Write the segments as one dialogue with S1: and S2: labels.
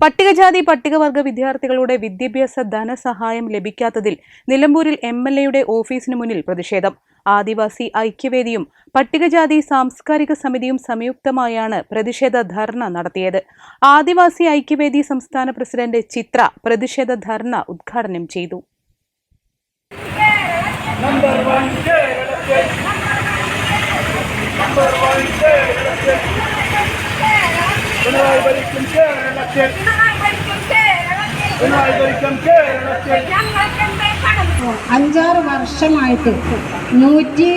S1: പട്ടികജാതി പട്ടികവർഗ വിദ്യാർത്ഥികളുടെ വിദ്യാഭ്യാസ ധനസഹായം ലഭിക്കാത്തതിൽ നിലമ്പൂരിൽ എം എൽ എയുടെ ഓഫീസിന് മുന്നിൽ പ്രതിഷേധം. ആദിവാസി ഐക്യവേദിയും പട്ടികജാതി സാംസ്കാരിക സമിതിയും സംയുക്തമായാണ് പ്രതിഷേധ ധർണ നടത്തിയത്. ആദിവാസി ഐക്യവേദി സംസ്ഥാന പ്രസിഡന്റ് ചിത്ര പ്രതിഷേധ ധർണ ഉദ്ഘാടനം ചെയ്തു.
S2: നമ്പർ വൺ കേരളത്തിൽ നമ്പർ വൺ കേരളത്തിൽ പിണറായി ഭരിക്കും കേരളത്തിൽ. പിണറായി ഭരിക്കും കേരളത്തിൽ.
S3: അഞ്ചാറ് വർഷമായിട്ട് നൂറ്റി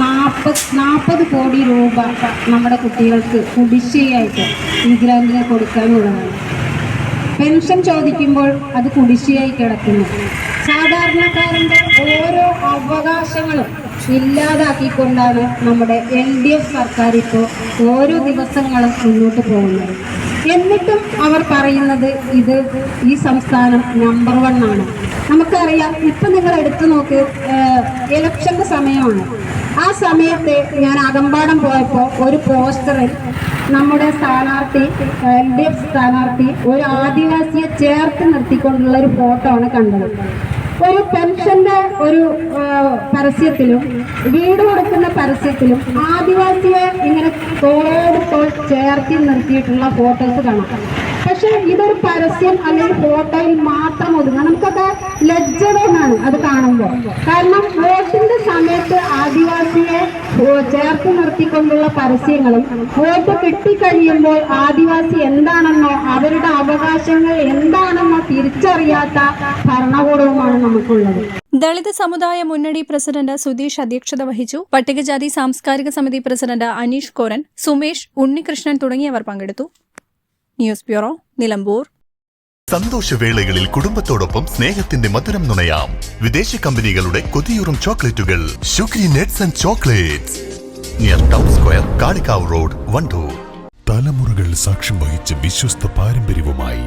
S3: നാൽപ്പത് നാൽപ്പത് കോടി രൂപ നമ്മുടെ കുട്ടികൾക്ക് കുടിശ്ശികയായിട്ട് ഈ ഗ്രാൻഡിന് കൊടുക്കാനുള്ളതാണ് പെൻഷൻ ചോദിക്കുമ്പോൾ അത് കുടിശ്ശികയായി കിടക്കുന്നു. സാധാരണക്കാരന്റെ ഓരോ അവകാശങ്ങളും ഇല്ലാതാക്കിക്കൊണ്ടാണ് നമ്മുടെ എൽ ഡി എഫ് സർക്കാർ ഇപ്പോൾ ഓരോ ദിവസങ്ങളും മുന്നോട്ട് പോകുന്നത്. എന്നിട്ടും അവർ പറയുന്നത് ഇത് ഈ സംസ്ഥാനം നമ്പർ വൺ ആണ്. നമുക്കറിയാം ഇപ്പം നിങ്ങൾ എടുത്തു നോക്ക് ഇലക്ഷന്റെ സമയമാണ്. ആ സമയത്ത് ഞാൻ അകമ്പാടം പോയപ്പോൾ ഒരു പോസ്റ്ററിൽ നമ്മുടെ സ്ഥാനാർത്ഥി എൽ ഡി എഫ് സ്ഥാനാർത്ഥി ഒരു ആദിവാസിയെ ചേർത്ത് നിർത്തിക്കൊണ്ടുള്ള ഒരു ഫോട്ടോ ആണ് കണ്ടത്. ഒരു പെൻഷന്റെ ഒരു പരസ്യത്തിലും വീട് കൊടുക്കുന്ന പരസ്യത്തിലും ആദിവാസിയെ ഇങ്ങനെ തോളോട് തോൾ ചേർത്തി നിർത്തിയിട്ടുള്ള ഫോട്ടോസ് കാണാം. പക്ഷെ ഇതൊരു പരസ്യം അല്ലെങ്കിൽ ഫോട്ടോയിൽ മാത്രം ഒതുങ്ങുക നമുക്കൊക്കെ ലജ്ജതമാണ് അത് കാണുമ്പോൾ. കാരണം വോട്ടിന്റെ സമയത്ത് ആദിവാസിയെ ചേർത്ത് നിർത്തിക്കൊണ്ടുള്ള പരസ്യങ്ങളും വോട്ട് കിട്ടിക്കഴിയുമ്പോൾ ആദിവാസി എന്താണെന്നോ അവരുടെ അവകാശങ്ങൾ എന്താണെന്നോ തിരിച്ചറിയാത്ത ഭരണകൂടവുമാണ് നമുക്കുള്ളത്.
S4: ദളിത് സമുദായ മുന്നണി പ്രസിഡന്റ് സുധീഷ് അധ്യക്ഷത വഹിച്ചു. പട്ടികജാതി സാംസ്കാരിക സമിതി പ്രസിഡന്റ് അനീഷ് കോരൻ സുമേഷ് ഉണ്ണികൃഷ്ണൻ തുടങ്ങിയവർ പങ്കെടുത്തു. News bureau Nilambur.
S5: സന്തോഷവേളകളിൽ കുടുംബത്തോടൊപ്പം സ്നേഹത്തിന്റെ മധുരം നുണയാം. വിദേശ കമ്പനികളുടെ കൊതിയൂറും ചോക്ലേറ്റുകൾ. Sugary nuts and chocolates. Near town square Kalikavu road Wandoor.
S6: തലമുറകൾ സാക്ഷ്യം വഹിച്ച വിശ്വസ്ത പാരമ്പര്യവുമായി